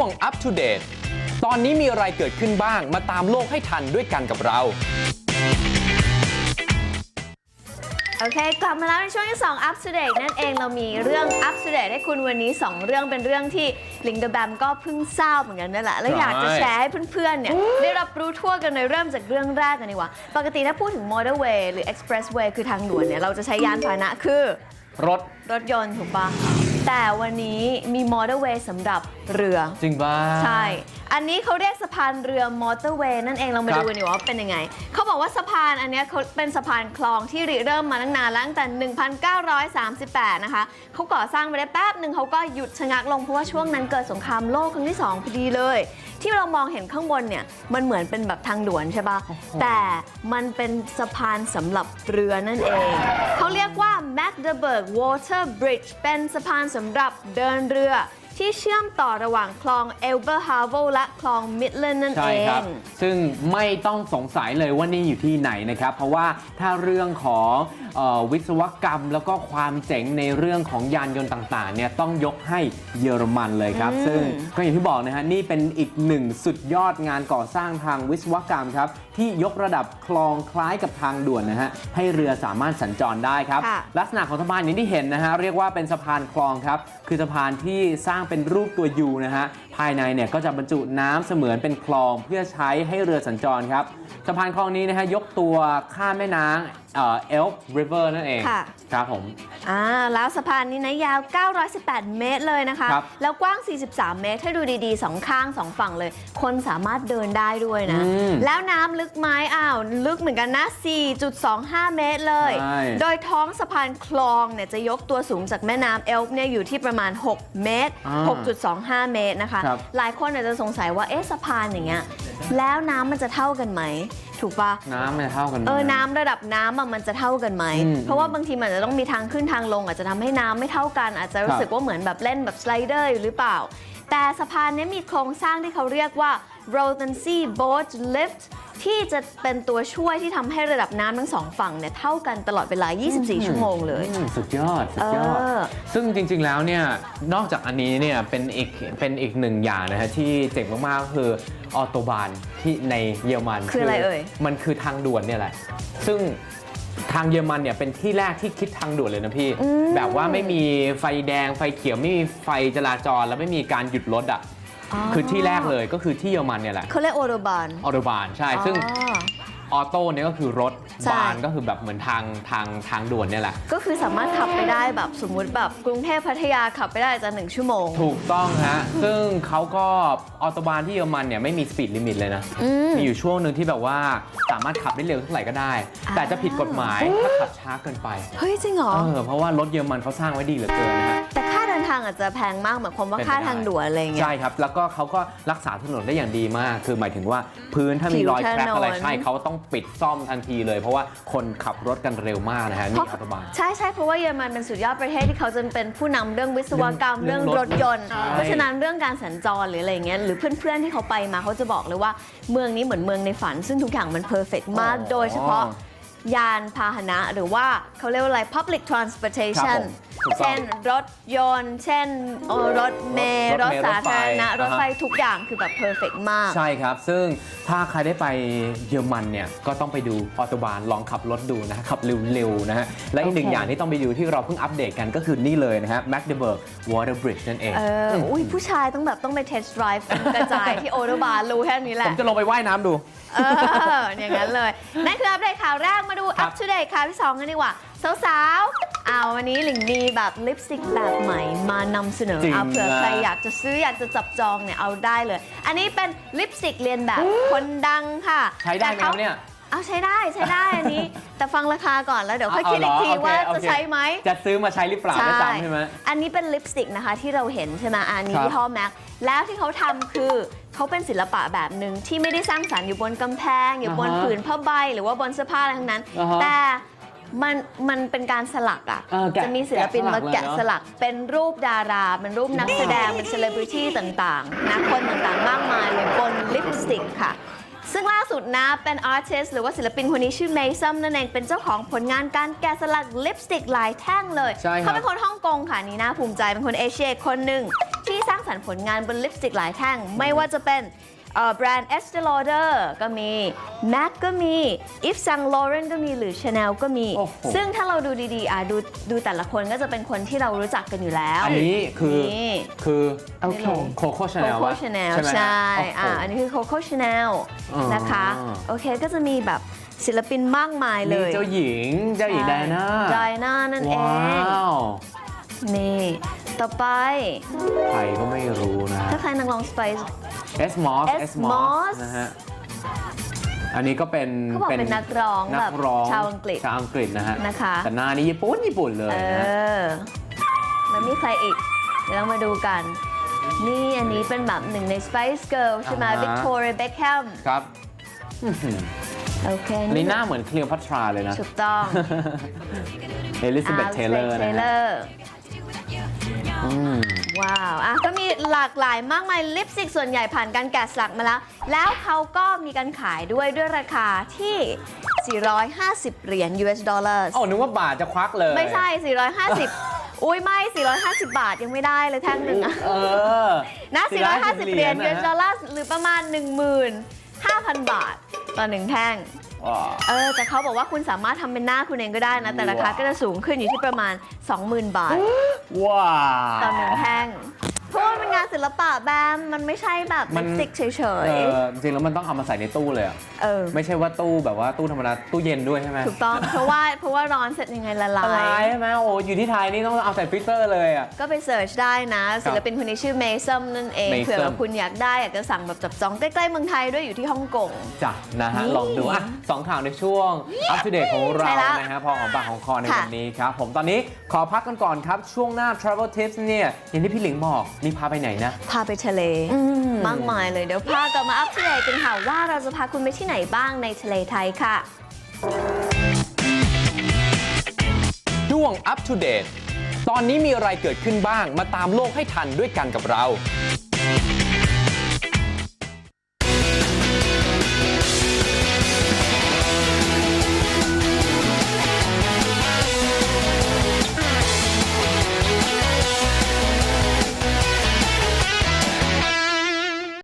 วง Up to Date ตอนนี้มีอะไรเกิดขึ้นบ้างมาตามโลกให้ทันด้วยกันกับเรา โอเค กลับมาแล้วในช่วงที่ 2 Up to Date นั่นเองเรามีเรื่อง Up to Date ให้คุณวันนี้ 2 เรื่องเป็นเรื่องที่ลิงเดอะแบมก็เพิ่งทราบเหมือนกันนั่นแหละ แล้วอยากจะแชร์ให้เพื่อนๆเนี่ยได้รับรู้ทั่วกันเลยเริ่มจากเรื่องแรกกันดีกว่า ปกติถ้าพูดถึง motorway หรือ expressway คือทางด่วนเนี่ยเราจะใช้ยานพาหนะคือ รถ รถยนต์ถูกปะแต่วันนี้มี motorway สำหรับเรือ จริงบ้าใช่ อันนี้เขาเรียกสะพานเรือมอเตอร์เวย์นั่นเองเรามาครับดูกันดีกว่าเป็นยังไง เขาบอกว่าสะพานอันเนี้ยเขาเป็นสะพานคลองที่ริเริ่มมาตั้งนานแล้วตั้งแต่ 1938 นะคะ เขาก่อสร้างไปได้แป๊บหนึ่งเขาก็หยุดชะงักลงเพราะว่าช่วงนั้นเกิดสงครามโลกครั้งที่ 2 พอดีเลย ที่เรามองเห็นข้างบนเนี่ยมันเหมือนเป็นแบบทางด่วนใช่ปะแต่มันเป็นสะพานสำหรับเรือนั่นเอง เขาเรียกว่า Magdeburg Water Bridge เป็นสะพานสำหรับเดินเรือ ที่เชื่อมต่อระหว่างคลองเอลเบอร์ฮา v วและคลองมิดเลนนั่นใช่เอครับงซึ่งไม่ต้องสงสัยเลยว่านี่อยู่ที่ไหนนะครับ เพราะว่าถ้าเรื่องของเออวิศวกรรมแล้วก็ความเจ๋งในเรื่องของยานยนต์ต่างๆเนี่ยต้องยกให้เยอรมันเลยครับ อืม ซึ่งก็อย่างที่บอกนะฮะนี่เป็นอีกหนึ่งสุดยอดงานก่อสร้างทางวิศวกรรมครับ ที่ยกระดับคลองคล้ายกับทางด่วนนะฮะให้เรือสามารถสัญจรได้ครับ ค่ะ ลักษณะของสะพานอย่างที่เห็นนะฮะเรียกว่าเป็นสะพานคลองครับ คือสะพานที่สร้างเป็นรูปตัวยูนะฮะ ภายในเนี่ยก็จะบรรจุน้ำเสมือนเป็นคลองเพื่อใช้ให้เรือสัญจรครับ สะพานคลองนี้นะฮะยกตัวข้ามแม่น้ำเอลฟ์ริเวอร์นั่นเองค่ะ ครับผม อ่าแล้วสะพานนี้นะยาว 918 เมตรเลยนะคะ ครับแล้วกว้าง 43 เมตรถ้าดูดีๆสองข้างสองฝั่งเลย คนสามารถเดินได้ด้วยนะ อืมแล้วน้ำลึกไหมอ้าวลึกเหมือนกันนะ 4.25 เมตรเลย ใช่ โดยท้องสะพานคลองเนี่ยจะยกตัวสูงจากแม่น้ำเอลป์เนี่ยอยู่ที่ประมาณ 6 เมตร อ่า6.25 เมตรนะคะ ครับ หลายคนอาจจะสงสัยว่าเอ๊ะสะพานอย่างเงี้ยแล้วน้ำมันจะเท่ากันไหม ถูกปะน้ำมันจะเท่ากันไหม เออน้ำระดับน้ำอะมันจะเท่ากันไหม อืมเพราะว่าบางทีมันอาจจะต้องมีทางขึ้นทางลง อาจจะทำให้น้ำไม่เท่ากัน อาจจะรู้สึกว่าเหมือนแบบเล่นแบบสไลเดอร์อยู่หรือเปล่า แต่สะพานเนี้มีโครงสร้างที่เขาเรียกว่า r o t a n c y Boat Lift ที่จะเป็นตัวช่วยที่ทำให้ระดับน้ำทั้งสองฝั่งเนี่ยเท่ากันตลอดเวลา 24 ชั่วโมงเลย อืมสุดยอด สุดยอด เออ ซึ่งจริงๆ แล้วเนี่ย นอกจากอันนี้เนี่ย เป็นอีก เป็นอีกหนึ่งอย่างนะฮะที่เจ๋งมากๆก็คือออโตบานที่ในเยอรมันคืออะไรเอ่ย มันคือทางด่วนเนี่ยแหละ ซึ่งทางเยอรมันเนี่ยเป็นที่แรกที่คิดทางด่วนเลยนะพี่ แบบว่าไม่มีไฟแดงไฟเขียวไม่มีไฟจราจรแล้วไม่มีการหยุดรถอะ คือที่แรกเลยก็คือที่เยอรมันเนี่ยแหละเขาเรียกโอโรบานออโตบานใช่ ซึ่งออโต้เนี่ยก็คือรถใช่ บานก็คือแบบเหมือนทางทางทางด่วนเนี่ยแหละ ก็คือสามารถขับไปได้แบบสมมุติแบบกรุงเทพพัทยาขับไปได้จะหนึ่งชั่วโมง ถูกต้องฮะ ซึ่งเขาก็ออโตบานที่เยอรมันเนี่ยไม่มีสปีดลิมิตเลยนะ อืม มีอยู่ช่วงหนึ่งที่แบบว่าสามารถขับได้เร็วเท่าไหร่ก็ได้ แต่จะผิดกฎหมายถ้าขับช้าเกินไป เฮ้ย จริงเหรอ เออเพราะว่ารถเยอรมันเขาสร้างไว้ดีเหลือเกินนะฮะ แต่ค่าเดิ นทางอาจจะแพงมากเหมือนความว่าเป็นไปค่าได้ทางด่วนอะไรอย่างเงี้ย ใช่ครับ แล้วก็เขาก็รักษาถนนได้อย่างดีมาก คือหมายถึงว่าพื้นถ้ามีผิวรอยแครกถนนอะไรใช่เขาต้องปิดซ่อมทันทีเลย เพราะว่าคนขับรถกันเร็วมากนะฮะเพนี่ราะออโตบานใช่ใช่เพราะว่าเยอรมันเป็นสุดยอดประเทศที่เขาจะเป็นผู้นำเรื่องวิศวกรรมเรื่เรื่อองงรรถถยนต์ใช่เพราะฉะนั้นเรื่องการสัญจรหรืออะไรอย่างเงี้ยหรือเพื่อนๆที่เขาไปมาเขาจะบอกเลยว่าเมืองนี้เหมือนเมืองในฝัน ซึ่งทุกอย่างมันเพอร์เฟกมากอ๋อโดยเฉพาะยานพาหนะหรือว่าเขาเรียกว่าอะไร public ครับ transportation ผม ถูกต้อง เช่นรถยนต์ เช่นเอ่อรถเมล์รรถถเมล์สาธารณะรรถถไฟ ไฟทุกอย่างคือแบบเพอร์เฟกมาก ใช่ครับ ซึ่งถ้าใครได้ไปเยอรมันเนี่ย ก็ต้องไปดูออโตบานลองขับรถดูนะฮะขับเร็วๆนะฮะ และอีกหนึ่งโอเค อย่างที่ต้องไปดูที่เราเพิ่งอัปเดตกันก็คือนี่เลยนะฮะ Magdeburg Water Bridge นั่นเองเอออุ้ยผู้ชายต้องแบบต้องไปเทสต์ไดรฟ์กระจายที่โอโตบานรู้แค่นี้แหผละ มจะลงไปว่ายน้ำดู เอออย่างนั้นเลย นั่นคืออัปเดตข่าวแรกมาดูครัอับป to date ข่าวที่ 2 กันดีกว่า สาวๆ เอาวันนี้หลิงมีแบบลิปสติกแบบใหม่มานำเสนอจริงเอาเผื่อนะใครอยากจะซื้ออยากจะจับจองเนี่ยเอาได้เลย อันนี้เป็นลิปสติกเรียนแบบคนดังค่ะใช้ได้ไหมแต่ครัขาบเนี่ย เอาใช้ได้ใช้ได้อันนี้ แต่ฟังราคาก่อนแล้วเดี๋ยวค่อยเอาคิดอีกเหรอทีโอเคว่าโอจะเคใช้ไหม จะซื้อมาใช้หรือเปล่าไม่จำใช่ไหม อันนี้เป็นลิปสติกนะคะที่เราเห็นใช่ไหมอันนี้ครับยี่ห้อแม็ก แล้วที่เขาทำคือเขาเป็นศิลปะแบบหนึ่งที่ไม่ได้สร้างสรรค์อยู่บนกำแพง อยู่บนอ่าฮะผืนผ้าใบ หรือว่าบนเสื้อผ้าอะไรทั้งนั้น อ่าฮะแต่ มันมันเป็นการสลักอะ เออแกะจะมีศิลปินมาแกะแกะสลักเลยเนอะสลักเป็นรูปดารา เป็นรูปนักแสดง เป็นเซเลบริตี้ต่างๆนะคนต่างๆ มากมายเลยบนลิปสติกค่ะ ซึ่งล่าสุดนะ เป็นอาร์ติสหรือว่าศิลปินคนนี้ชื่อเมซัมนั่นเอง เป็นเจ้าของผลงานการแกะสลักลิปสติกหลายแท่งเลย ใช่ครับ เขาเป็นคนฮ่องกงค่ะนี่น่าภูมิใจเป็นคนเอเชียคนหนึ่งที่ที่สร้างสรรค์ผลงานบนลิปสติกหลายแท่ง ไม่ว่าจะเป็นเอ่อ แบรนด์ Estee Lauder ก็มี MAC ก็มี Yves Saint Laurent ก็มีหรือ Chanel ก็มี โอ้โห ซึ่งถ้าเราดูดีๆอะดูดูแต่ละคนก็จะเป็นคนที่เรารู้จักกันอยู่แล้วอันนี้คือนี่ คือโอเค โคโค่ชาแนล Coco Chanel ใช่ อ่าอันนี้คือ Coco Chanel อ๋อ นะคะ โอเค ก็จะมีแบบศิลปินมากมายเลนี่ยเจ้าหญิง เจ้าหญิงไดอาน่าไดอาน่านั่นเอว้าง วนี่ ต่อไป ใครก็ไม่รู้นะ ถ้าใครนักร้อง Spice เอสมอส S เอสมอ Moss สนะฮะ อันนี้ก็เป็นเขาบอกเป็นนักร้องนัแบบร้องชาวอังกฤษชาวอังกฤษนะฮะนะคะ แต่หน้านี่ญี่ปุ่นญี่ปุ่นเลยเอนะอแล้วมีใครอีก เดี๋ยวเรามาดูกัน นี่อันนี้เป็นแบบหนึ่งใน Spice Girl ใช่ไหมอ่าฮะ Victoria Beckham ครับอื้อหือโอเคอันนี้หน้าเหมือนเคลียร์พัทราเลยนะ ถูกต้องเอลิซาเบธเทเลอร์เทนะเลฮะอร์อืม ว้าวอะก็มีหลากหลายมากมายลิปสติกส่วนใหญ่ผ่านการแกะสลักมาแล้ว แล้วเขาก็มีการขายด้วยด้วยราคาที่ 450 เหรียญ US dollars โอ้นึกว่าบาทจะควักเลย ไม่ใช่ 450 อุ้ยไม่ 450 บาทยังไม่ได้เลยแท่งหนึ่งอะเออ นะ 450 เหรียญนะ US ฮะ dollars หรือประมาณ 15,000 บาท ต่อหนึ่งแท่งว้าว เออแต่เขาบอกว่าคุณสามารถทำเป็นหน้าคุณเองก็ได้นะ แต่ราคาว้าวก็จะสูงขึ้นอยู่ที่ประมาณ 20,000 บาทว้า ต่อหนึ่งวแท่ง เพราะว่ามันเป็นงานศิลปะแบมมันไม่ใช่แบบมัลินปสติกเฉเอยอจริงๆแล้วมันต้องเอามาใส่ในตู้เลยอะๆ เออ ไม่ใช่ว่าตู้แบบว่าตู้ธรรมดาตู้เย็นด้วยใช่ไหมถูกต้อง เพราะว่าเพราะว่าร้อนเสร็จยังไงละลาละลายย ใช่ไหมโอ้อยู่ที่ไทยนี่ต้องเอาใส่ฟรีเซอร์เลยอะก็ไปเสิร์ชได้นะ ศิลปินคนนี้ชื่อเมซัมนั่นเอง Mason เผื่อว่าคุณอยากได้ อยากจะสั่งแบบจับจองใกล้ๆเมืองไทยด้วยอยู่ที่ฮ่องกง จ้ะนะฮะนี่ลองดูอะสองข่าวในช่วงอัปเดตของเราใช่แล้วนะฮะพอของปากของคอในค่ะวันนี้ครับ ผมตอนนี้ขอพักกันก่อนครับ ช่วงหน้า Travel Tips เนี่ยอย่างที่พี่หลิงบอกนี่พาไปไหนนะ พาไปทะเลมากมายเลยเดี๋ยวพากลับมาอัปเดตกันค่ะว่าเราจะพาคุณไปที่ไหนบ้างในทะเลไทยค่ะช่วง Up to Date ตอนนี้มีอะไรเกิดขึ้นบ้างมาตามโลกให้ทันด้วยกันกับเรา